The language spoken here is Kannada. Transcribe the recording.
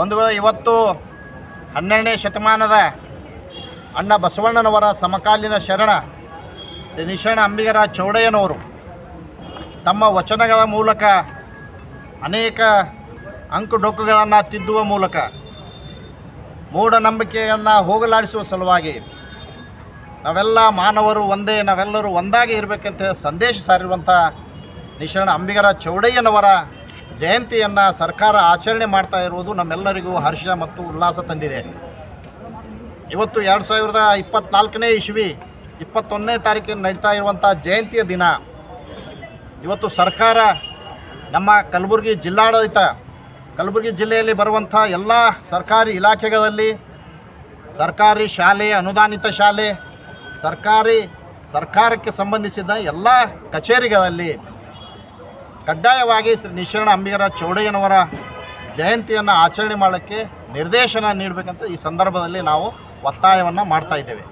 ಬಂಧುಗಳು, ಇವತ್ತು ಹನ್ನೆರಡನೇ ಶತಮಾನದ ಅಣ್ಣ ಬಸವಣ್ಣನವರ ಸಮಕಾಲೀನ ಶರಣ ಶ್ರೀ ನಿಶರಣ ಅಂಬಿಗರ ಚೌಡಯ್ಯನವರು. ತಮ್ಮ ವಚನಗಳ ಮೂಲಕ ಅನೇಕ ಅಂಕುಡೊಂಕುಗಳನ್ನು ತಿದ್ದುವ ಮೂಲಕ ಮೂಢನಂಬಿಕೆಯನ್ನು ಹೋಗಲಾಡಿಸುವ ಸಲುವಾಗಿ ನಾವೆಲ್ಲ ಮಾನವರು ಒಂದೇ, ನಾವೆಲ್ಲರೂ ಒಂದಾಗಿ ಇರಬೇಕಂತ ಸಂದೇಶ ಸಾರಿರುವಂಥ ನಿಶರಣ ಅಂಬಿಗರ ಚೌಡಯ್ಯನವರ ಜಯಂತಿಯನ್ನು ಸರ್ಕಾರ ಆಚರಣೆ ಮಾಡ್ತಾ ಇರುವುದು ನಮ್ಮೆಲ್ಲರಿಗೂ ಹರ್ಷ ಮತ್ತು ಉಲ್ಲಾಸ ತಂದಿದೆ. ಇವತ್ತು ಎರಡು ಸಾವಿರದ ಇಪ್ಪತ್ತ್ನಾಲ್ಕನೇ ಇಸ್ವಿ, ಇಪ್ಪತ್ತೊಂದನೇ ತಾರೀಕಿನ ನಡೀತಾ ಇರುವಂಥ ಜಯಂತಿಯ ದಿನ. ಇವತ್ತು ಸರ್ಕಾರ ನಮ್ಮ ಕಲಬುರಗಿ ಜಿಲ್ಲಾಡಳಿತ, ಕಲಬುರಗಿ ಜಿಲ್ಲೆಯಲ್ಲಿ ಬರುವಂಥ ಎಲ್ಲ ಸರ್ಕಾರಿ ಇಲಾಖೆಗಳಲ್ಲಿ ಸರ್ಕಾರಿ ಶಾಲೆ, ಅನುದಾನಿತ ಶಾಲೆ, ಸರ್ಕಾರಿ ಸರ್ಕಾರಕ್ಕೆ ಸಂಬಂಧಿಸಿದ ಎಲ್ಲ ಕಚೇರಿಗಳಲ್ಲಿ ಕಡ್ಡಾಯವಾಗಿ ಶ್ರೀ ನಿಶರಣ ಅಂಬಿಗರ ಚೌಡಯ್ಯನವರ ಜಯಂತಿಯನ್ನು ಆಚರಣೆ ಮಾಡೋಕ್ಕೆ ನಿರ್ದೇಶನ ನೀಡಬೇಕಂತ ಈ ಸಂದರ್ಭದಲ್ಲಿ ನಾವು ಒತ್ತಾಯವನ್ನು ಮಾಡ್ತಾ ಇದ್ದೇವೆ.